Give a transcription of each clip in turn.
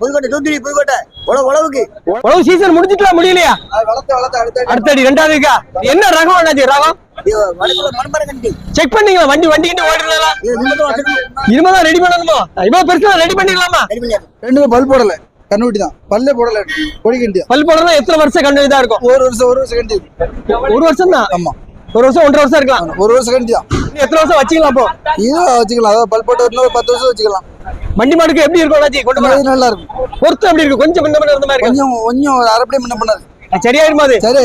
புதுக்கோட்டை தூத்துக்குடி புதுக்கோட்டை உழவு உழவுக்கு. உழவு சீசன் முடிஞ்சிட்டா முடியலையா? வளர்த்து வளர்த்து அடுத்த அடுத்தடி ரெண்டாவது இருக்கா? என்ன ரகம் அண்ணாச்சி ரகம்? செக் பண்ணீங்களா? வண்டி நிமிடம் வச்சிருக்கோம் இனிமேதான் ரெடி பண்ணணுமோ? இவ்வளவு பெருசா ரெடி பண்ணிக்கலாமா ரெடி பண்ணியாச்சு. ரெண்டுமே பல் போடல. கண்ணுட்டி தான். பல்லே போடல. கொடிக்கண்டியா பல் போடுறதா எத்தனை வருஷம் இதா இருக்கும்? ஒரு வருஷம் ஒரு வருஷம் கண்டி. ஒரு வருஷம் தான் ஆமா. ஒரு வருஷம் ஒன்றரை வருஷம் இருக்கலாம். ஒரு வருஷம் கண்டி தான். எத்தனை வருஷம் வச்சுக்கலாம் அப்போ? இதோ வச்சுக்கலாம். அதாவது பல் போட்டு இன்னொரு பத்து வருஷம் வச்சுக்கலாம். வண்டி மாடுக்கு எப்படி இருக்கும் அண்ணாச்சி? கொண்டு இது நல்லா இருக்கும் பொருத்தம் எப்படி இருக்கும் கொஞ்சம் முன்ன பின்ன இருந்த மாதிரி கொஞ்சம் கொஞ்சம் ஒரு அரைப்படியே முன்ன பண்ணாது சரியாயிருமா அது? சரி.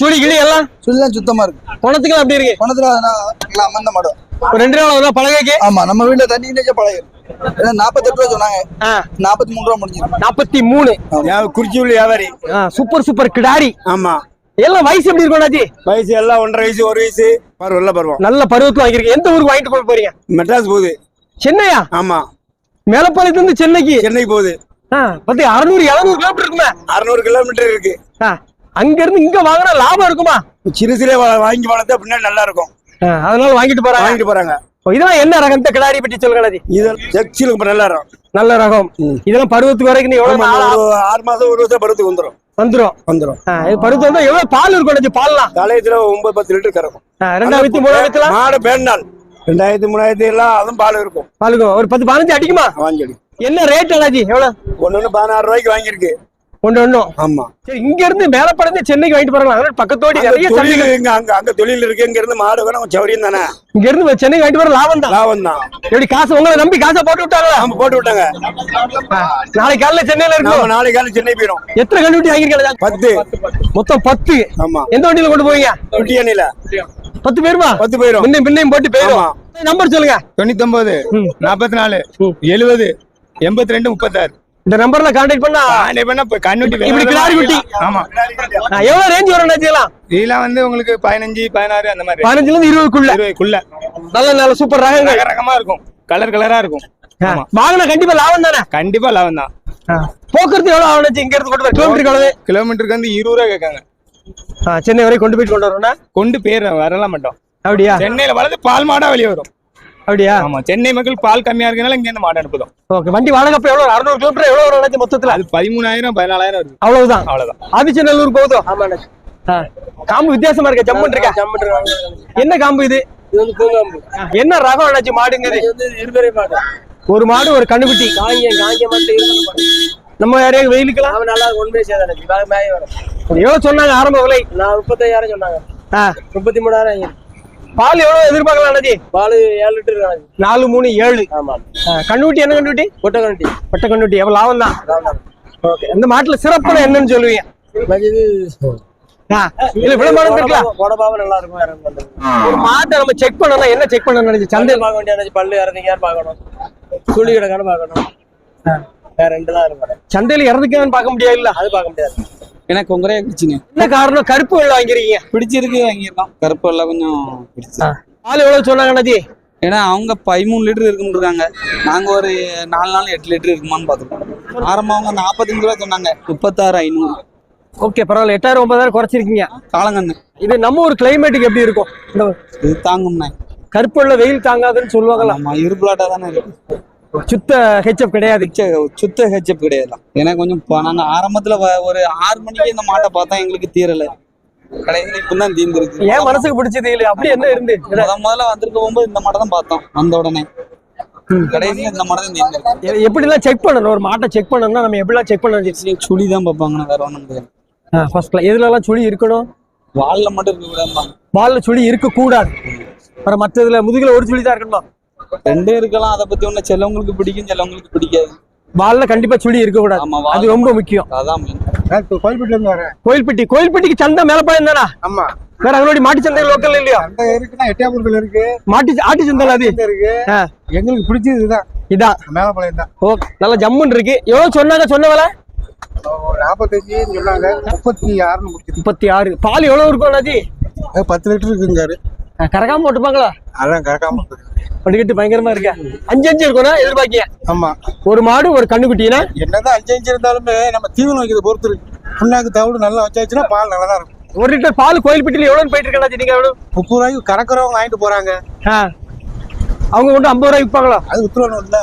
சுழி கிளி எல்லாம்? சுல்லாம் சுத்தமா இருக்கு. குணத்துக்கு அப்படி இருக்கு? பணத்துல அதெல்லாம் அமர்ந்த மாடும் ஒரு ரெண்டு நாள் வந்தா பழகைக்கு? ஆமா நம்ம வீட்டுல தண்ணி பழகிடும் ஏன்னா நாற்பத்தெட்டு ரூபா சொன்னாங்க. நாற்பத்தி மூணு ரூபா முடிஞ்சிடும் நாற்பத்தி மூணு. குறிச்சி உள்ள வியாபாரி. சூப்பர் சூப்பர் கிடாரி. ஆமா. எல்லாம் வயசு எப்படி இருக்கும் அண்ணாச்சி? வயசு எல்லாம் ஒன்றரை வயசு ஒரு வயசு. பருவம் எல்லாம் பருவம் நல்ல பருவத்துல வாங்கிருக்கீங்க எந்த ஊருக்கு வாங்கிட்டு போக போறீங்க? மெட்ராஸ் போகுது. சென்னையா? ஆமா. மேலப்பாளையத்துல இருந்து சென்னைக்கு. சென்னைக்கு போகுது. பத்தி அறுநூறு எழுநூறு கிலோமீட்டர் இருக்குமே? அறுநூறு கிலோமீட்டர் இருக்கு. அங்க இருந்து இங்க வாங்கினா லாபம் இருக்குமா? சிறு சிறு வாங்கி வளர்த்தா பின்னாடி நல்லா இருக்கும். அதனால வாங்கிட்டு போறாங்க. வாங்கிட்டு போறாங்க. இதெல்லாம் என்ன ரகம்? இந்த கிடாரி பற்றி அண்ணாச்சி. இது செக்ஸில் நல்லா இருக்கும் நல்ல ரகம். இதெல்லாம் பருவத்துக்கு வரைக்கும் எவ்வளவு ஆறு மாசம் ஒரு வருஷம் பருவத்துக்கு வந்துடும் வந்துடும் இது பருவத்து வந்தா எவ்வளவு பால் இருக்கும் பால்லாம்? காலேஜ்ல ஒன்பது பத்து லிட்டர் கறக்கும். ரெண்டாயிரத்தி மூணாயிரத்துல மாடு பேண்டால் ரெண்டாயிரத்தி மூணாயிரத்தி எல்லாம் அதுவும் பால் இருக்கும். பாலுக்கும் ஒரு பத்து பதினஞ்சு அடிக்குமா? வாங்கி என்ன ரேட் அண்ணாச்சி? எவ்வளவு? ஒண்ணு ஒண்ணு பதினாறு ரூபாய்க்கு வாங்கியிருக்கு. ஒன்று ஒன்றும் ஆமா. சரி இங்க இருந்து மேலப்படந்து சென்னைக்கு வாங்கிட்டு போறாங்க பக்கத்தோடி நிறைய தொழில் இங்க அங்க அங்க தொழில் இருக்கு. இங்க இருந்து மாடு வேணும் சௌரியம் தானே? இங்க இருந்து சென்னைக்கு வாங்கிட்டு போற லாபம் தான். லாபம் தான். எப்படி காசு உங்களை நம்பி காசை போட்டு விட்டாங்களா? ஆமா போட்டு விட்டாங்க. நாளைக்கு காலையில சென்னையில இருக்கும் நாளைக்கு காலை சென்னை போயிடும் எத்தனை கண்டுபிடி வாங்கிருக்கீங்க பத்து. மொத்தம் பத்து. ஆமா. எந்த வண்டியில கொண்டு போவீங்க? குட்டியானில பத்து பேருமா? பத்து போயிடும் முன்னையும் பின்னையும் போட்டு போயிடும். நம்பர் சொல்லுங்க. தொண்ணூத்தொன்பது ம். நாற்பத்தி நாலு. எழுபது எண்பத்தி ரெண்டு முப்பத்தாறு. இந்த நம்பர்ல கான்டாக்ட் பண்ணா இப்ப கண்ணுட்டி இப்படி கிடாரி குட்டி. ஆமா. எவ்வளவு ரேஞ்ச் வரும் அண்ணாச்சிலாம் இதெல்லாம் வந்து உங்களுக்கு பதினஞ்சு பதினாறு அந்த மாதிரி. பதினஞ்சுல இருந்து இருபதுக்குள்ள. இருபதுக்குள்ள. நல்ல நல்ல சூப்பர் ரகங்கள். ரகமா இருக்கும். கலர் கலரா இருக்கும். வாங்கினா கண்டிப்பா லாபம் தானே? கண்டிப்பா லாபம் தான். போக்குவரத்து எவ்வளவு ஆகணும் இங்க இருந்து கொண்டு வர. கிலோமீட்டர் எவ்வளவு கிலோமீட்டருக்கு வந்து இருபது ரூபா கேட்காங்க. சென்னை வரை கொண்டு போயிட்டு கொண்டு வரணும்னா? கொண்டு பேர் வரலாம் மாட்டோம். அப்படியா? சென்னையில வளர்ந்து பால் மாடா வெளியே வரும். அப்படியா? ஆமா சென்னை மக்கள் பால் கம்மியா இருக்கனால இங்க இருந்து மாடு அனுப்புதோம். ஓகே வண்டி வாடகை அப்ப எவ்வளவு? அறுநூறு கிலோமீட்டர் எவ்வளவு வரும் மொத்தத்துல? அது பதிமூணாயிரம் பதினாலாயிரம் வருது அவ்வளவுதான்? அவ்வளவுதான். ஆதிச்சநல்லூர் போகுதோ? ஆ. காம்பு வித்தியாசமா இருக்கா? ஜம்மன் இருக்கா? என்ன காம்பு இது? இது வந்து பூங்காம்பு. ஆ, என்ன ரகம் அண்ணாச்சி மாடுங்கிறது? இருபெரிய மாடு. ஒரு மாடு ஒரு கண்ணுக்குட்டி. காங்கியம் காங்கியம் மட்டும் இருபது மாடு. நம்ம யாரையும் வெயிலுக்கலாம் அவன் நல்லா ஒன்றுமே சேதாரம் மேய வரும். எவ்வளவு சொன்னாங்க ஆரம்ப விலை. நான் முப்பத்தையாயிரம் சொன்னாங்க. ஆ, முப்பத்தி மூணாயிரம். பால் எவ்வளவு எதிர்பார்க்கலாம் அண்ணாச்சி? பால் ஏழு லிட்டர் நாலு மூணு ஏழு. ஆமா. ஆ, கண்ணுக்குட்டி என்ன கண்ணுக்குட்டி? கொட்டை கண்டி பட்ட கண்ணுக்குட்டி எவ்வளவு லாபம் தான்? ஓகே இந்த மாட்டுல சிறப்புல என்னன்னு சொல்லுவீங்க? இது இல்ல விளம்பரம் இருக்கலாம் கொடபாவம் நல்லா இருக்கும். ஒரு மாட்டை நம்ம செக் பண்ணணும் என்ன செக் பண்ணணும் சந்தையில் பார்க்க வேண்டிய பல்லு இறந்தீங்கன்னு பார்க்கணும். சுழி கிடக்கான்னு பார்க்கணும். ரெண்டு தான் சந்தையில இறந்துக்கான்னு பார்க்க முடியாது இல்ல அது பார்க்க முடியாது. எனக்கு உங்கரே பிடிச்சுங்க என்ன காரணம்? கருப்பு வெள்ளை வாங்கிருக்கீங்க பிடிச்சிருக்கு வாங்கியிருக்கோம். கருப்பு எல்லாம் கொஞ்சம் பிடிச்சி பால் எவ்வளவு சொன்னாங்க ஏன்னா அவங்க பதிமூணு லிட்டர் இருக்குன்னு இருக்காங்க. நாங்க ஒரு நாலு நாள் எட்டு லிட்டர் இருக்குமான்னு பார்த்துருக்கோம். ஆரம்பம் அவங்க நாற்பத்தஞ்சு ரூபா சொன்னாங்க. முப்பத்தாறு ஐநூறு. ஓகே பரவாயில்ல. எட்டாயிரம் ஒன்பதாயிரம் குறைச்சிருக்கீங்க. காலங்கண்ணு. இது நம்ம ஒரு கிளைமேட்டுக்கு எப்படி இருக்கும்? இது தாங்கும்ண்ணே. கருப்பு வெள்ளை வெயில் தாங்காதுன்னு சொல்லுவாங்கல்ல. ஆமா இருபுலாட்டா தானே இருக்கு. சுத்த ஹெச்எப் கிடையாது. சுத்த- ஹெச்எப் கிடையாது. ஏன்னா கொஞ்சம் நாங்க ஆரம்பத்துல ஒரு ஆறு மணிக்கு இந்த மாட்டை பார்த்தா எங்களுக்கு தீரல. கடைசியில் இப்போ தான் தீர்ந்துருக்கு ஏன் மனசுக்கு பிடிச்சது இல்லையா? அப்படி என்ன இருந்து? முத முதல்ல வந்திருக்க போகும்போது இந்த மாட்டை தான் பார்த்தோம் வந்த உடனே. கடைசியில் இந்த மாட்டை தான் தீர்ந்துருக்கு எப்படிலாம் செக் பண்ணணும்? ஒரு மாட்டை செக் பண்ணணும்னா நம்ம எப்படிலாம் செக் பண்ணணும் சுழி தான் பார்ப்பாங்கண்ணா வேற ஒன்றும் கிடையாது. ஃபர்ஸ்ட்ல எதுலலாம் சுழி இருக்கணும்? வால்ல மட்டும் இருக்க கூடாது பால்ல சுழி இருக்க கூடாது அப்புறம் மற்ற இதுல முதுகுல ஒரு சுழி தான் இருக்கணும்? ரெண்டே இருக்கலாம் அதை பத்தி ஒண்ணு சிலவங்களுக்கு பிடிக்கும் சிலவங்களுக்கு பிடிக்காது. பால்ல கண்டிப்பா சுழி இருக்க கூடாது. அது ரொம்ப முக்கியம். அதான். கோயில்பேட்டில இருந்து வரேன். கோயில்பட்டி கோயில்பட்டிக்கு சந்தை மேலப்பாளையம் தானா? ஆமா. வேற அவங்களோட மாட்டு சந்தை லோக்கல் இல்லையா? அந்த இருக்குன்னா எட்டியாபுரத்துல இருக்கு. மாட்டு ஆட்டு சந்தை அது? இருக்கு. எங்களுக்கு பிடிச்சது இதுதான். இதான் மேலப்பாளையம் தான். ஓகே நல்ல ஜம்முன்னு இருக்கு. எவ்வளவு சொன்னாங்க? சொன்ன விலை? நாற்பத்தஞ்சு சொன்னாங்க. முப்பத்தி ஆறுன்னு முடிச்சிருக்கு. முப்பத்தி ஆறு. பால் எவ்வளவு இருக்கும் பத்து லிட்டர் இருக்குங்காரு கரகாம போட்டுப்பாங்களா அதான் கறக்காம படிக்கட்டு பயங்கரமா இருக்க? அஞ்சு அஞ்சு இருக்கும்னா எதிர்பார்க்கிய? ஆமா. ஒரு மாடு ஒரு கண்ணுக்குட்டினா என்னதான் அஞ்சு அஞ்சு இருந்தாலுமே நம்ம தீவனம் வைக்கிறத பொறுத்து புண்ணாக்கு தவிடு நல்லா வச்சாச்சுன்னா பால் நல்லா தான் இருக்கும். ஒரு லிட்டர் பால் கோயில்பட்டியில எவ்வளவு போயிட்டு இருக்கா நீங்க எவ்வளவு? முப்பது ரூபாய்க்கு கறக்குறவங்க வாங்கிட்டு போறாங்க. ஆ. அவங்க கொண்டு ஐம்பது ரூபாய் விற்பாங்களா அது உத்தரவாதம் இல்ல.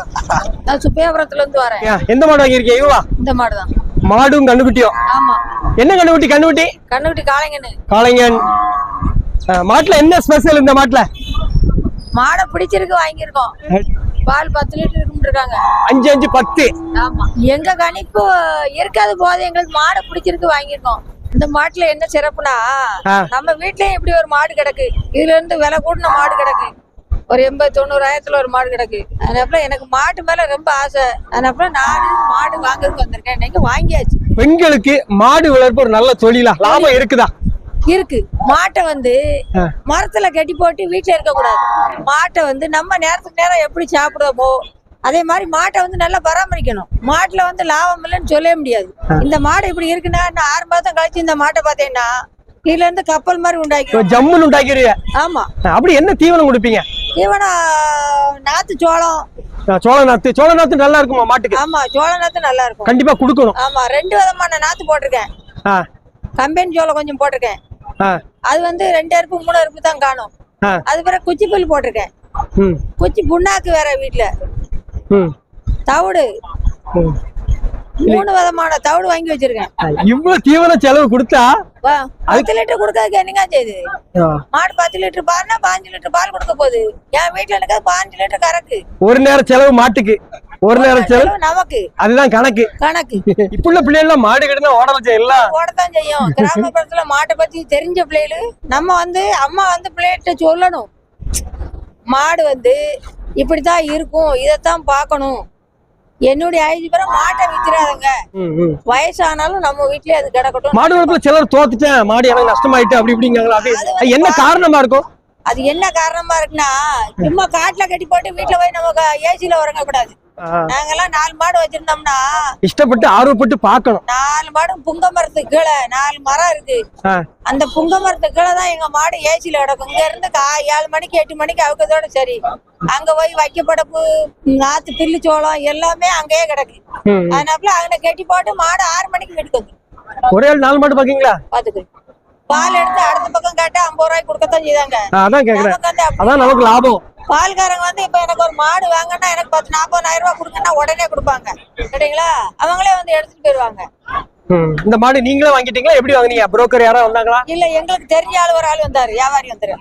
நான் சுப்பையாபுரத்துல இருந்து வரேன். ஏன், எந்த மாடு வாங்கியிருக்கீங்க இவா? இந்த மாடு தான் மாடும் கண்ணுக்குட்டியும் ஆமா. என்ன கண்ணுக்குட்டி கண்ணுக்குட்டி கண்ணுக்குட்டி காளைங்கன்னு. காளைங்கன். மாட்டுல என்ன ஸ்பெஷல் இந்த மாட்டுல? மாடை பிடிச்சிருக்கு வாங்கியிருக்கோம். பால் பத்து லிட்டர் இருக்குன்னு அஞ்சு அஞ்சு பத்து. ஆமா. எங்க கணிப்பு இருக்காது போது எங்களுக்கு மாடை பிடிச்சிருக்கு வாங்கியிருக்கோம். இந்த மாட்டுல என்ன சிறப்புனா. நம்ம வீட்லயும் இப்படி ஒரு மாடு கிடக்கு. இதுல இருந்து விலை கூடின மாடு கிடக்கு. ஒரு எண்பது தொண்ணூறாயிரத்துல ஒரு மாடு கிடக்கு. அதனால எனக்கு மாட்டு மேல ரொம்ப ஆசை. அதனால நானு மாடு வாங்குறதுக்கு வந்திருக்கேன். இன்னைக்கு வாங்கியாச்சு. பெண்களுக்கு மாடு வளர்ப்பு ஒரு நல்ல தொழிலா? லாபம் இருக்குதா? இருக்கு. மாட்டை வந்து. மரத்துல கட்டி போட்டு வீட்டுல இருக்க கூடாது மாட்டை வந்து நம்ம நேரத்துக்கு நேரம் எப்படி சாப்பிடுவோமோ அதே மாதிரி மாட்டை வந்து நல்லா பராமரிக்கணும். மாட்டுல வந்து லாபம் இல்லைன்னு சொல்லவே முடியாது. இந்த மாடு இப்படி இருக்குன்னா நான் ஆறு மாதம் கழிச்சு இந்த மாட்டை பார்த்தேன்னா இதுல இருந்து கப்பல் மாதிரி உண்டாக்கி ஜம்முன்னு உண்டாக்கிறீங்க ஆமா. அப்படி என்ன தீவனம் கொடுப்பீங்க? தீவனம் நாத்து சோளம். சோள நாத்து. சோள நாத்து நல்லா இருக்குமா மாட்டுக்கு? ஆமா சோள நாத்து நல்லா இருக்கும். கண்டிப்பா கொடுக்கணும். ஆமா ரெண்டு விதமான நாத்து போட்டிருக்கேன். கம்பெனி சோளம் கொஞ்சம் போட்டிருக்கேன். அது வந்து ரெண்டு அறுப்பு மூணு அறுப்பு தான் காணும். அது பிறகு குச்சி புல் போட்டிருக்கேன். குச்சி புண்ணாக்கு வேற வீட்டுல தவிடு. மூணு விதமான தவிடு வாங்கி வச்சிருக்கேன். இவ்வளவு தீவன செலவு கொடுத்தா? பத்து லிட்டர் கொடுக்கறதுக்கு என்னங்க செய்யுது மாடு பத்து லிட்டர் பால்னா பாஞ்சு லிட்டர் பால் கொடுக்க போகுது. என் வீட்டுல எனக்கு பாஞ்சு லிட்டர் கறக்கு. ஒரு நேரம் செலவு மாட்டுக்கு. ஒரு நேரம் செலவு. நமக்கு. அதுதான் கணக்கு. கணக்கு. இப்ப உள்ள பிள்ளைகள் மாடு கட்டினா ஓடல எல்லாம் ஓடத்தான் செய்யும். கிராமப்புறத்துல மாட்டை பத்தி தெரிஞ்ச பிள்ளைகளு நம்ம வந்து அம்மா வந்து பிள்ளைகிட்ட சொல்லணும். மாடு வந்து இப்படித்தான் இருக்கும். இதைத்தான் பார்க்கணும். என்னுடைய ஐந்து பேரை மாட்டை வித்துறாதுங்க. வயசானாலும் நம்ம வீட்லயே அது கிடக்கட்டும். மாடு வளர்ப்புல சிலர் தோத்துட்டேன். மாடு எனக்கு நஷ்டமாயிட்டு அப்படி இப்படிங்கிறாங்களா என்ன காரணமா இருக்கும்? அது என்ன காரணமா இருக்குன்னா சும்மா காட்டுல கட்டி போட்டு வீட்டுல போய் நம்ம ஏசில உறங்க கூடாது ஆ, நாங்கெல்லாம் நாலு மாடு வச்சிருந்தோம்னா இஷ்டப்பட்டு ஆர்வப்பட்டு பார்க்கணும். நாலு மாடு புங்க மரத்துக்கு கீழே நாலு மரம் இருக்கு. அந்த புங்க மரத்துக்கு கீழே தான் எங்க மாடு ஏசில கிடக்கும். இங்க இருந்து ஏழு மணிக்கு எட்டு மணிக்கு அவுக்கதோட சரி. அங்க போய் வைக்கப்படப்பு நாத்து பில்லு சோளம் எல்லாமே அங்கேயே கிடக்கு. அதனால அங்கே கட்டி போட்டு மாடு ஆறு மணிக்கு வீட்டுக்கு ஒரே நாலு மாடு பாக்கீங்களா பாத்துக்கு பால் எடுத்து அடுத்த பக்கம் கேட்டா ஐம்பது ரூபாய்க்கு கொடுக்கத்தான் செய்தாங்க. அதான் கேக்குறேன். அதான் நமக்கு லாபம். பால்காரங்க வந்து இப்ப எனக்கு ஒரு மாடு வாங்கன்னா எனக்கு பத்து நாற்பதாயிரம் ரூபாய் கொடுங்கன்னா உடனே கொடுப்பாங்க. சரிங்களா அவங்களே வந்து எடுத்துட்டு போயிருவாங்க. இந்த மாடு நீங்களே வாங்கிட்டீங்களா? எப்படி வாங்குனீங்க? புரோக்கர் யாரா வந்தாங்களா? இல்ல எங்களுக்கு தெரிஞ்ச ஆள் ஒரு ஆள் வந்தாரு. வியாபாரி வந்தாரு.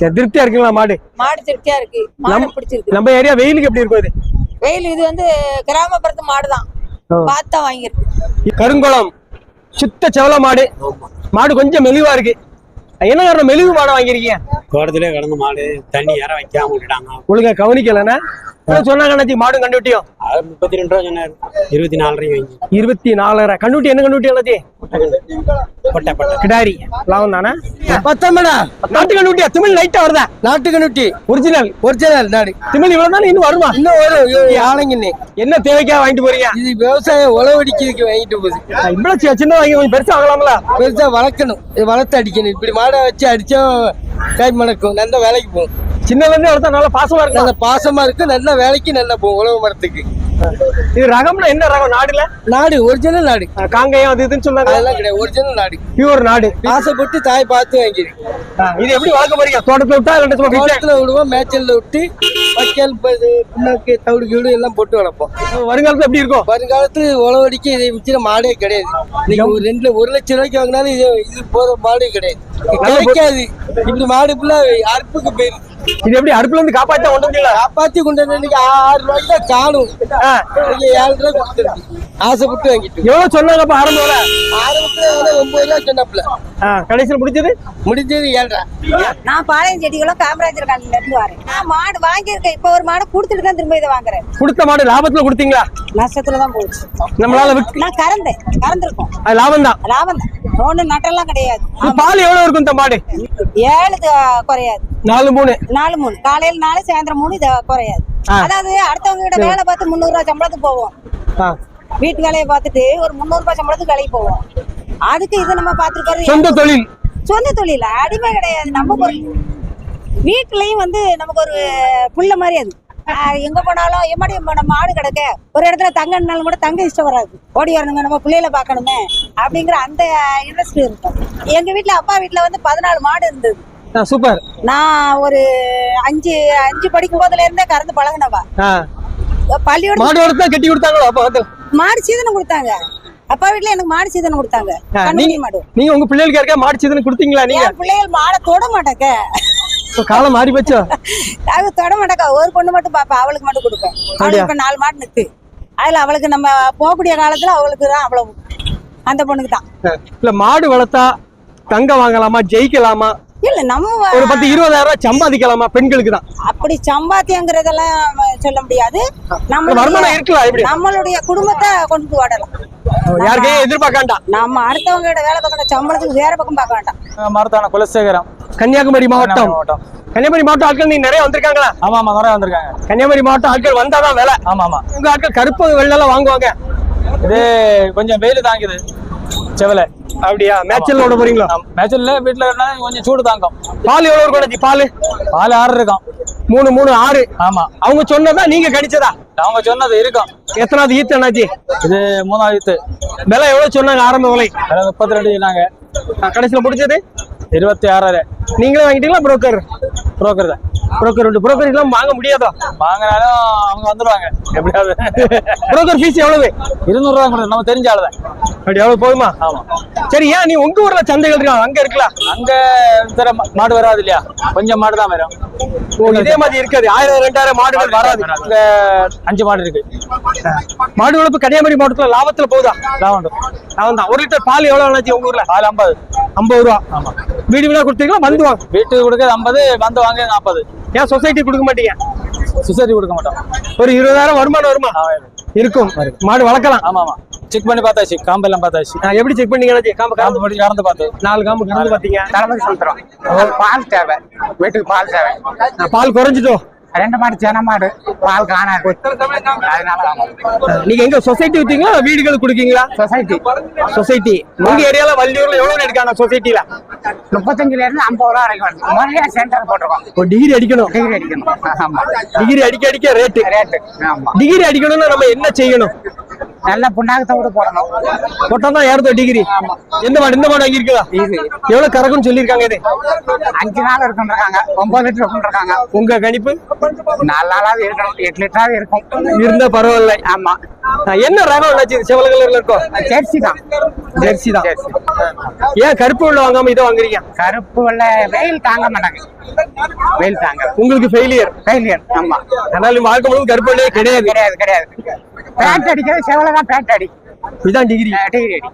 சரி திருப்தியா இருக்குங்களா மாடு? மாடு திருப்தியா இருக்கு. மாடு பிடிச்சிருக்கு. நம்ம ஏரியா வெயிலுக்கு எப்படி இருக்கும் இது? வெயில் இது வந்து கிராமப்புறத்து மாடு தான். பார்த்தா வாங்கியிருக்கு. கருங்குளம். சுத்த செவல மாடு. மாடு கொஞ்சம் மெலிவா இருக்கு. என்ன காரணம்? மெலிவு மாடை வாங்கிருக்கீங்க தோட்டத்திலே கிடந்த மாடு தண்ணி ஏற வைக்காம விட்டுட்டாங்க. ஒழுங்கா கவனிக்கலன்னா சொன்னாங்க மாடும் கண்டுட்டியும் முப்பத்தி ரெண்டு ரூபா சொன்னார். இருபத்தி நாலு ரூபாய் வாங்கி. இருபத்தி நாலாயிரம் கண்டுட்டி என்ன கண்டுட்டி பட்டை பட்டை. கிடாரி. லாபம் தானே? பத்தமடா நாட்டு கண்டுட்டியா தமிழ் லைட்டா வருதா? நாட்டு கண்ணுட்டி ஒரிஜினல் ஒரிஜினல் நாடு. தமிழ் இவ்வளவு தானே இன்னும் வருமா? இன்னும் வரும். என்ன தேவைக்கா வாங்கிட்டு போறீங்க? இது விவசாயம் உழவடிக்கிறதுக்கு வாங்கிட்டு போகுது. இவ்வளவு சின்ன வாங்கி கொஞ்சம் பெருசா வாங்கலாம்ல? பெருசா வளர்க்கணும். இது வளர்த்து அடிக்கணும். இப்படி மாடை வச்சு அடிச்சா கை மணக்கும். நல்ல வேலைக்கு போகும். சின்னல இருந்து வளர்த்தா நல்லா பாசமா நல்ல இருக்கும் பாசமா இருக்கு நல்ல வேலைக்கு நல்லா போகும். உழவு மரத்துக்கு. இது ரகம்னா என்ன ரகம்? நாடுல? நாடு ஒரிஜினல் நாடு. காங்கேயம் அது இதுன்னு சொன்னாங்க. அதெல்லாம் கிடையாது ஒரிஜினல் நாடு. பியூர் நாடு. ஆசைப்பட்டு தாய் பார்த்து வாங்கிருக்கு. அஹ் இது எப்படி வளர்க்க போறீங்க? தோட்டத்துல விட்டா இல்ல சும்மா தோட்டத்துல விடுவோம் மேய்ச்சல்ல விட்டு வைக்கல் புண்ணாக்கு தவிடு கீடு எல்லாம் போட்டு வளர்ப்போம். வருங்காலத்துல எப்படி இருக்கும்? வருங்காலத்து உழவடிக்கு இதை விற்கிற மாடே கிடையாது. நீங்க ஒரு ரெண்டு ஒரு லட்சம் ரூபாய்க்கு வாங்கினாலும் இது இது போற மாடே கிடையாது. கிடைக்காது. இப்படி மாடு ஃபுல்லா அறுப்புக்கு போயிருக்கு இது எப்படி அடுப்புல இருந்து காப்பாத்தா கொண்டு காப்பாத்தி கொண்டு வந்து ஆறு ரூபாய்க்கு தான் காணும். ஆசைப்பட்டு வாங்கிட்டு எவ்வளவு சொன்னாங்கப்பா? ஆரம்பம்ல ஆரம்பத்துல ஒன்பது ரூபாய் சொன்னாப்புல. அஹ் கடைசியில் முடிஞ்சது? முடிஞ்சது ஏழ்ரூவா நான் பாளையம் செடிகளும் காமராஜர் காலனில இருந்து வரேன். நான் மாடு வாங்கியிருக்கேன் இப்ப ஒரு மாடு கொடுத்துட்டு தான் திரும்ப இதை வாங்குறேன். கொடுத்த மாடு லாபத்துல கொடுத்தீங்களா? நஷ்டத்துல தான் போச்சு. நம்மளால நான் கறந்தேன் கறந்துருக்கோம். அது லாபம் தான். லாபம் தான். ஒண்ணு நட்டெல்லாம் கிடையாது. பால் எவ்வளவு இருக்கும் இந்த மாடு? ஏழு குறையாது. நாலு மூணு. நாலு மூணு. காலையில நாலு சாயந்தரம் மூணு இது குறையாது. அதாவது அடுத்தவங்க கிட்ட வேலை பார்த்து முந்நூறு ரூபாய் சம்பளத்துக்கு போவோம். வீட்டு வேலையை பார்த்துட்டு ஒரு முந்நூறு ரூபாய் சம்பளத்துக்கு வேலைக்கு போவோம். அதுக்கு இது நம்ம பார்த்துருக்கிறது சொந்த தொழில். சொந்த தொழில்? அடிமை கிடையாது. நம்ம பொருள் வீட்லயும் வந்து நமக்கு ஒரு புள்ள மாதிரி அது. எங்க போனாலும் எம்மாடி நம்ம மாடு கிடக்க. ஒரு இடத்துல தங்கனாலும் கூட தங்க இஷ்டம் வராது. ஓடி வரணுங்க நம்ம பிள்ளைகளை பார்க்கணுமே. அப்படிங்கிற அந்த இன்ட்ரெஸ்ட் இருக்கும். எங்க வீட்ல அப்பா வீட்ல வந்து பதினாலு மாடு இருந்தது. சூப்பர். நான் ஒரு அஞ்சு அஞ்சு படிக்கும் போதுல இருந்தே கறந்து பழகினவா. பள்ளியோட மாடு வளர்த்து கட்டி கொடுத்தாங்களோ அப்ப? மாடு சீதனம் கொடுத்தாங்க. அப்பா வீட்டுல எனக்கு மாடு சீதனம் கொடுத்தாங்க. நீங்க- மாடு. நீங்க உங்க பிள்ளைகளுக்கு யாருக்கா மாடு சீதனம் கொடுத்தீங்களா நீங்க? பிள்ளைகள் மாடை தொட மாட்டாங்க இப்ப காலம் மாறி போச்சோ? அது தொட மாட்டாக்கா. ஒரு பொண்ணு மட்டும் பாப்பா அவளுக்கு மட்டும் கொடுப்பேன். அவளுக்கு இப்ப நாலு மாடு நிக்கு அதுல அவளுக்கு நம்ம போகக்கூடிய காலத்துல அவளுக்கு தான் அவ்வளவு. அந்த பொண்ணுக்கு தான். இல்ல மாடு வளர்த்தா தங்கம் வாங்கலாமா ஜெயிக்கலாமா? இல்ல நம்ம ஒரு பத்து இருபதாயிரம் ரூபாய் சம்பாதிக்கலாமா பெண்களுக்கு தான்? அப்படி சம்பாத்தியங்கிறதெல்லாம் சொல்ல முடியாது. வருமானம் நம்மளுடைய இருக்கலாம் இப்படி நம்மளுடைய குடும்பத்தை கொண்டு ஓடலாம். யாருக்கையும் எதிர்பார்க்காண்டாம் நம்ம அடுத்தவங்களோட வேலை பார்க்கணும் சம்பளத்துக்கு வேற பக்கம் பார்க்க வேண்டாம். மருத்தான குலசேகரம். கன்னியாகுமரி மாவட்டம். மாவட்டம். கன்னியாகுமரி மாவட்டம் ஆட்கள் நீங்க நிறைய வந்திருக்காங்களா? ஆமா ஆமா நிறைய வந்திருக்காங்க. கன்னியாகுமரி மாவட்டம் ஆட்கள் வந்தாதான் வேலை. ஆமா ஆமா. உங்க ஆட்கள் கருப்பு வெள்ளெல்லாம் வாங்குவாங்க. இது கொஞ்சம் வெயில் தாங்குது. செவலை. அப்படியா? மேட்சல் ஓட போறீங்களா? மேட்ச்ல வீட்டுல இருந்தா கொஞ்சம் சூடு தாங்கும். பால் எவ்வளவு இருக்கும்? பால்? பால் ஆறு இருக்கும். மூணு மூணு ஆறு. ஆமா. அவங்க சொன்னதா நீங்க கணிச்சதா அவங்க சொன்னது இருக்கும். எத்தனாவது ஈத்து அண்ணாச்சி? இது மூணாயிரத்து விலை எவ்வளவு சொன்னாங்க ஆரம்ப விலை? அதில் முப்பத்தி ரெண்டு சொன்னாங்க கடைசியில முடிச்சது இருபத்தி ஆறாயிர நீங்களே வாங்கிட்டீங்களா புரோக்கர் புரோக்கர் தான். புரோக்கர் உண்டு. புரோக்கர் எல்லாம் வாங்க முடியாதோ? வாங்கினாலும் அவங்க வந்துருவாங்க. எப்படியாவது. புரோக்கர் ஃபீஸ் எவ்வளவு? இருநூறுவா கூட நம்ம தெரிஞ்ச ஆளு தான் அப்படி எவ்வளவு போதுமா? ஆமா. சரி ஏன் நீ உங்க ஊர்ல சந்தைகள் இருக்கா? அங்க இருக்கலாம் அங்க தர மாடு வராது இல்லையா? கொஞ்சம் மாடு தான் வரும். இதே மாதிரி இருக்காது. ஆயிரம் ரெண்டாயிரம் மாடுகள் வராது. அங்க அஞ்சு மாடு இருக்கு. மாடு வளர்ப்பு கன்னியாகுமரி மாவட்டத்துல லாபத்துல போகுதா? லாபம். லாபம் தான். ஒரு லிட்டர் பால் எவ்வளவு ஆனாச்சு உங்க ஊர்ல? பால் ஐம்பது. ஐம்பது ரூபா. ஆமா. வீடு வீடா கொடுத்தீங்களா? வந்து வாங்க. வீட்டுக்கு கொடுக்க ஐம்பது வந்து வாங்க நாற்பது ஏன் சொசைட்டி கொடுக்க மாட்டீங்க? சுசரி கொடுக்க மாட்டோம். ஒரு இருபதாயிரம் வருமானம் வருமா? இருக்கும். மாடு வளர்க்கலாம். ஆமா ஆமா. செக் பண்ணி பார்த்தாச்சு காம்பெல்லாம் பார்த்தாச்சு. நான் எப்படி செக் பண்ணீங்க காம்பு காம்பு கறந்து படி கறந்து பார்த்து நாலு காம்பு கறந்து பாத்தீங்க தளபதி சொல்றோம் பால் தேவை. வீட்டுக்கு பால் தேவை. நான் பால் குறைஞ்சிட்டோம் ரெண்டு மாடு சென மாடு. பால் காணாது. வாங்குவோம். நீங்க எங்க சொசைட்டி வித்தீங்களா? வீடுகள் கொடுக்கீங்களா? சொசைட்டி. சொசைட்டி. உங்க ஏரியால வள்ளியூர்ல எவ்வளவு எடுக்காங்க சொசைட்டில? முப்பத்தஞ்சுல இருந்து ஐம்பது ரூபா வரைக்கும் முறையா சென்டர் போட்டிருக்கோம். ஒரு டிகிரி அடிக்கணும். டிகிரி அடிக்கணும். ஆமா. டிகிரி அடிக்க அடிக்க ரேட்டு ரேட்டு ஆமா. டிகிரி அடிக்கணும்னா நம்ம என்ன செய்யணும்? நல்ல புண்ணாக்கத்தோடு போடணும். போட்டா தான் டிகிரி எந்த மாடு இந்த மாடு வாங்கியிருக்கா? இது. எவ்வளவு கறக்கும்னு சொல்லியிருக்காங்க இது? அஞ்சு நாள் இருக்குன்றாங்க. ஒன்பது லிட்டர் இருக்குன்றாங்க. உங்க கணிப்பு? நாலு நாளாவது இருக்கணும். எட்டு லிட்டராவது இருக்கும். இருந்தா பரவாயில்ல. ஆமா. என்ன ரகம் என்னாச்சு செவல கலர்ல இருக்கும் ஜெர்சி தான். ஜெர்சி தான். ஏன் கருப்பு உள்ள வாங்காம இதை வாங்குறீங்க? கருப்பு வெள்ளை வெயில் தாங்க மாட்டாங்க. வெயில் தாங்க. உங்களுக்கு ஃபெயிலியர் ஃபெயிலியர் ஆமா. அதனால வாழ்க்கை முழுவதும் கருப்பு வெள்ளையே கிடையாது. கிடையாது கிடையாது. பேண்ட் அடிக்கிறது செவல தான் பேண்ட் அடி. இதான் டிகிரி டிகிரி அடி.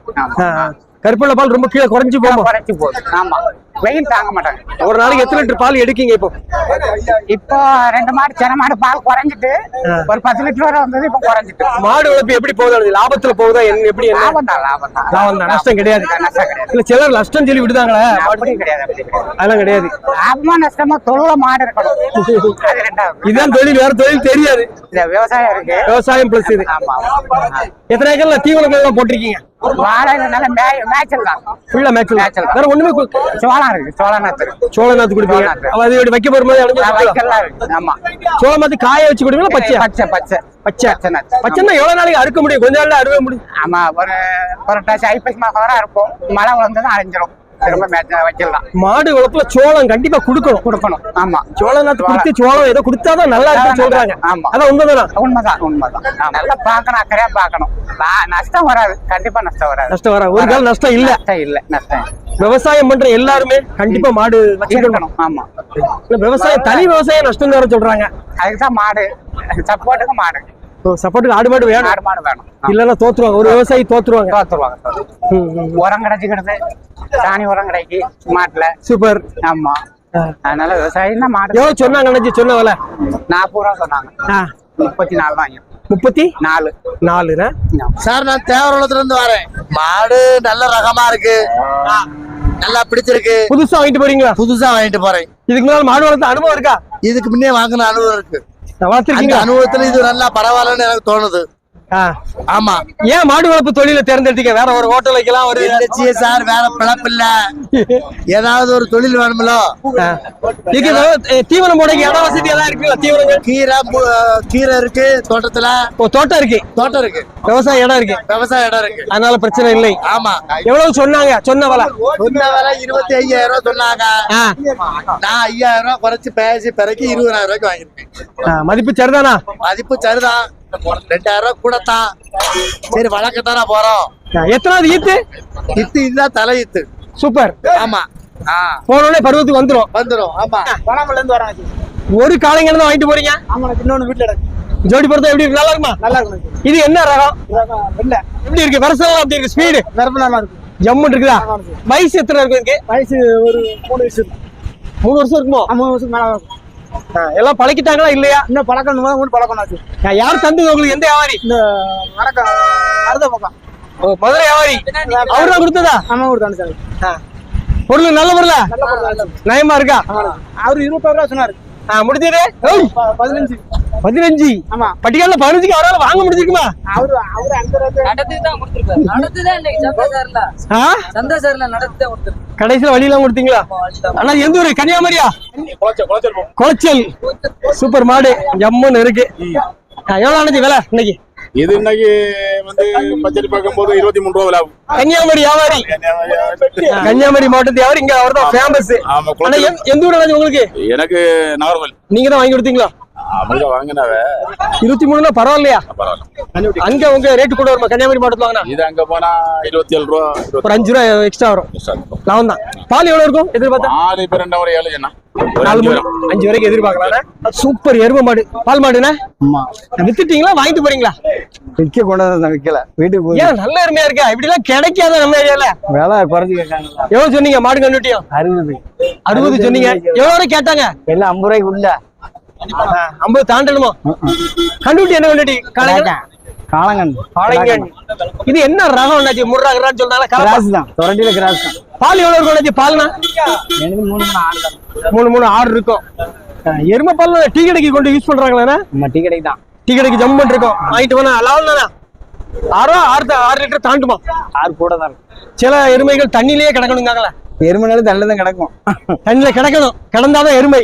கருப்புள்ள பால் ரொம்ப கீழே குறைஞ்சு போகும்? குறைச்சி போகுது. ஆமா. வெயில் தாங்க மாட்டாங்க. ஒரு நாளைக்கு எத்தனை லிட்டர் பால் எடுக்கீங்க இப்போ? இப்போ ரெண்டு மாடு சின மாடு பால் குறைஞ்சிட்டு ஒரு பத்து லிட்டர் வரை வந்தது இப்போ குறைஞ்சிட்டு. மாடு வளர்ப்பு எப்படி போகுது? லாபத்துல போகுதா? என்ன எப்படி லாபம் தான் லாபம் தான். லாபம் தான். நஷ்டம் கிடையாது. இல்ல சிலர் நஷ்டம் சொல்லி விடுதாங்களே? கிடையாது அதெல்லாம் கிடையாது. லாபமா நஷ்டமா தொழில மாடு இருக்கணும். இதுதான் தொழில் வேற தொழில் தெரியாது. விவசாயம் இருக்கு. விவசாயம் பிளஸ் இது. எத்தனை ஏக்கர்ல தீவனங்கள் எல்லாம் போட்டிருக்கீங்க? வாழை மேய்ச்சல் தான். ஃபுல்லா மேட்ச் மேய்ச்சல். வேற ஒண்ணுமே சோளம் நாத்து இருக்கு. சோள நாத்து கொடுப்பீங்க சோளநாத்து. அப்ப அது வைக்க போகும்போது அடைஞ்சு வைக்கல்லாம் இருக்கு ஆமா. சோள நாத்து காய வச்சு கொடுப்பீங்களா? பச்சை பச்சை. பச்சை. பச்சை. பச்சைன்னா எவ்வளவு நாளைக்கு அறுக்க முடியும்? கொஞ்ச நாள்ல அறுவே முடியும். ஆமா ஒரு புரட்டாசி ஐப்பசி மாசம் வரை மழை மேய்ச்சல் வைக்கலாம் மாடு வளர்ப்புல சோளம் கண்டிப்பா கொடுக்கணும். கொடுக்கணும். ஆமா. சோள நாத்து கொடுத்து சோளம் ஏதோ கொடுத்தாதான் நல்லா இருக்குன்னு சொல்றாங்க. ஆமா. அதான் உண்மைதானா? உண்மைதான் உண்மைதான். நல்லா பார்க்கணும் அக்கறையா பார்க்கணும். நா- நஷ்டம் வராது. கண்டிப்பா நஷ்டம் வராது. நஷ்டம் வர ஒரு கால் நஷ்டம் இல்ல. நஷ்டம் இல்ல நஷ்டம். விவசாயம் பண்ற எல்லாருமே கண்டிப்பா மாடு வச்சுக்கணும். இருக்கணும் ஆமா. இல்ல விவசாயம் தனி விவசாயம் நஷ்டம் சொல்றாங்க. அதுக்குதான் மாடு சப்போர்ட்டுக்கு மாடு. சப்போர்ட்டுக்கு ஆடு மாடு வேணும். ஆடு மாடு வேணும். இல்லன்னா தோத்துருவாங்க ஒரு விவசாயி தோத்துருவாங்க. தோத்துருவாங்க தோத்துருவாங்க. ம், ம். உரம் கிடைச்சிக்கிறது சாணி உரம் கிடைக்கி மாட்டுல. சூப்பர். ஆமா. அதனால விவசாயம் மாடு எவ்வளவு சொன்னாங்க அண்ணாச்சி? சொன்ன விலை? நாற்பது ரூபா சொன்னாங்க. முப்பத்தி நாலு தான் முப்பத்தி? நாலு. நாலுண்ணா சார் நான் தேவரகுளத்துல இருந்து வரேன். மாடு நல்ல ரகமா இருக்கு. நல்லா பிடிச்சிருக்கு. புதுசா வாங்கிட்டு போறீங்களா? புதுசா வாங்கிட்டு போறேன். இதுக்கு முன்னால மாடு வளர்த்த அனுபவம் இருக்கா? இதுக்கு முன்னே வாங்கின அனுபவம் இருக்கு. அனுபவத்துல இது நல்லா பரவாயில்லன்னு எனக்கு தோணுது ஆ. ஆமா. ஏன் மாடு வளர்ப்பு தொழில தேர்ந்தெடுத்தீங்க? வேற ஒரு ஹோட்டல் வைக்கலாம் ஒரு சார் வேற பிழப்பு இல்ல ஏதாவது ஒரு தொழில் வேணும்ல. தீவனம் போட இட வசதி எல்லாம் இருக்குல்ல தீவனங்கள் கீரை கீரை இருக்கு தோட்டத்துல. தோட்டம் இருக்கு. தோட்டம் இருக்கு. விவசாய இடம் இருக்கு. விவசாய இடம் இருக்கு. அதனால பிரச்சனை இல்லை. ஆமா. எவ்வளவு சொன்னாங்க? சொன்ன விலை. சொன்ன விலை இருபத்தி ஐயாயிரம் ரூபாய் சொன்னாங்க. நான் ஐயாயிரம் ரூபாய் குறைச்சு பேசி பிறகு இருபதாயிரம் ரூபாய்க்கு வாங்கியிருக்கேன். ஆ, மதிப்பு சரிதானா? மதிப்பு சரிதான். ரெண்டாயிரம் ரூபாய் கூட தான் சரி போறோம். எத்தனாவது ஈத்து? இத்து இதுதான் தலை இத்து சூப்பர். ஆமா. போனோடனே பருவத்துக்கு வந்துரும். வந்துரும் ஆமா. பணாமல இருந்து வராங்க. ஒரு காலைங்க தான் வாங்கிட்டு போறீங்க? ஆமா இன்னொன்னு வீட்டுல இருக்கு ஜோடி பொறுத்த எப்படி இருக்கு? நல்லா இருக்குமா? நல்லா இருக்கும்? இது என்ன ரகம்? இல்ல எப்படி இருக்கு? வருஷம் அப்படி இருக்கு? ஸ்பீடு நிரப்பு நல்லா இருக்கு. ஜம்முன்னு இருக்குதா? வயசு எத்தனை இருக்கு வயசு ஒரு மூணு இருக்கு மூணு வருஷம் இருக்குமோ? மூணு வருஷம் மேல இருக்கும். எல்லாம் பழக்கிட்டாங்களா இல்லையா? இன்னும் பழக்கம் கூட பழக்கம் ஆச்சு. ஆ, யார் தந்தது உங்களுக்கு? எந்த வியாபாரி? இந்த வடக்கம் அடுத்த பக்கம். மதுரை வியாபாரி. அவர் தான் கொடுத்ததா அம்மா கொடுத்தாங்க சார். பொருள்? நல்ல பொருளா நயமா இருக்கா? அவரு இருபத்தாறு ரூபா சொன்னாரு. முடிஞ்சது? பதினஞ்சு. பதினஞ்சு. ஆமா. பட்டிக்கால பதினஞ்சுக்கு அவரால் வாங்க முடிஞ்சிருக்குமா? அவரு அவரு நடத்திதான் கொடுத்துருக்காரு நடத்துதான் இன்னைக்கு ஆ? நடத்திதான் கடைசியில வழியெல்லாம் கொடுத்தீங்களா? அண்ணா எந்த ஊரு? கன்னியாகுமரியா? குளச்சல் சூப்பர் மாடு. ஜம்முன்னு இருக்கு. எவ்வளவு ஆனது விலை இன்னைக்கு? இது இன்னைக்கு வந்து பட்ஜெட் பார்க்கும்போது இருபத்தி மூணு ரூபா விலை ஆகும். கன்னியாகுமரி வியாபாரி. கன்னியாகுமரி. மாவட்டத்து வியாபாரி இங்க அவர் தான் ஃபேமஸ் ஆமா ஆனா. எந்த- ஊர் உங்களுக்கு? எனக்கு நாகர்கோவில். நீங்க தான் வாங்கி கொடுத்தீங்களா? அவங்க வாங்கினாவ. இருபத்தி மூணுனா பரவாயில்லையா? பரவாயில்ல. அங்க உங்க ரேட்டு கூட வருமா? கன்னியாகுமரி மாவட்டத்துல வாங்கினா? இது அங்க போனா இருபத்தி ஏழு ரூபா ஒரு அஞ்சு ரூபா எக்ஸ்ட்ரா வரும். லாபம் தான். பால் எவ்வளவு இருக்கும்? எதிர்பார்த்தா? ஆறு இப்ப ஒரு ஏழு என்ன அஞ்சு வரைக்கும் எதிர்பார்க்கலாம் சூப்பர் எருமை மாடு. பால் மாடுண்ணே? வித்துட்டீங்களா? வாங்கிட்டு போறீங்களா? விற்க கொண்டு வந்து விற்கல வீட்டுக்கு ஏன் நல்ல எருமையா இருக்கா? இப்படி எல்லாம் கிடைக்காத நம்ம ஏரியால? விலை குறைஞ்சி கேட்காங்க எவ்வளவு சொன்னீங்க? மாடு கண்டுட்டியும் அறுபது. அறுபது சொன்னீங்க. எவ்வளவு கேட்டாங்க? எல்லாம் ஐம்பது ரூபாய்க்கு உள்ள. ஐம்பது தாண்டணுமோ கண்டுட்டி என்ன காளைங்க? காலங்கன் காளைங்கன். இது என்ன ரகம் அண்ணாச்சி? முர்ரா கிரான்னு சொன்னால கிராஸ் தான். தொரண்டியில கிராஸ் தான். பால் எவ்வளவு இருக்கும் அண்ணாச்சி? பால்னா? எனக்கு மூணு மூணு ஆறு தான். மூணு மூணு ஆறு இருக்கும். அஹ் எருமை பால் டீ கடைக்கு கொண்டு யூஸ் பண்றாங்களா நம்ம டீ கடைக்கு தான். டீ கடைக்கு ஜம்மன் இருக்கும். வாங்கிட்டு போனா லாபம் தானே ஆறு ஆறு லிட்டர் தாண்டுமா? ஆறு கூட தான் சில எருமைகள் தண்ணியிலேயே கிடக்கணுங்காங்களே. எருமை தள்ள தான் கிடக்கும். தண்ணியில கிடக்கணும். கிடந்தாதான் எருமை.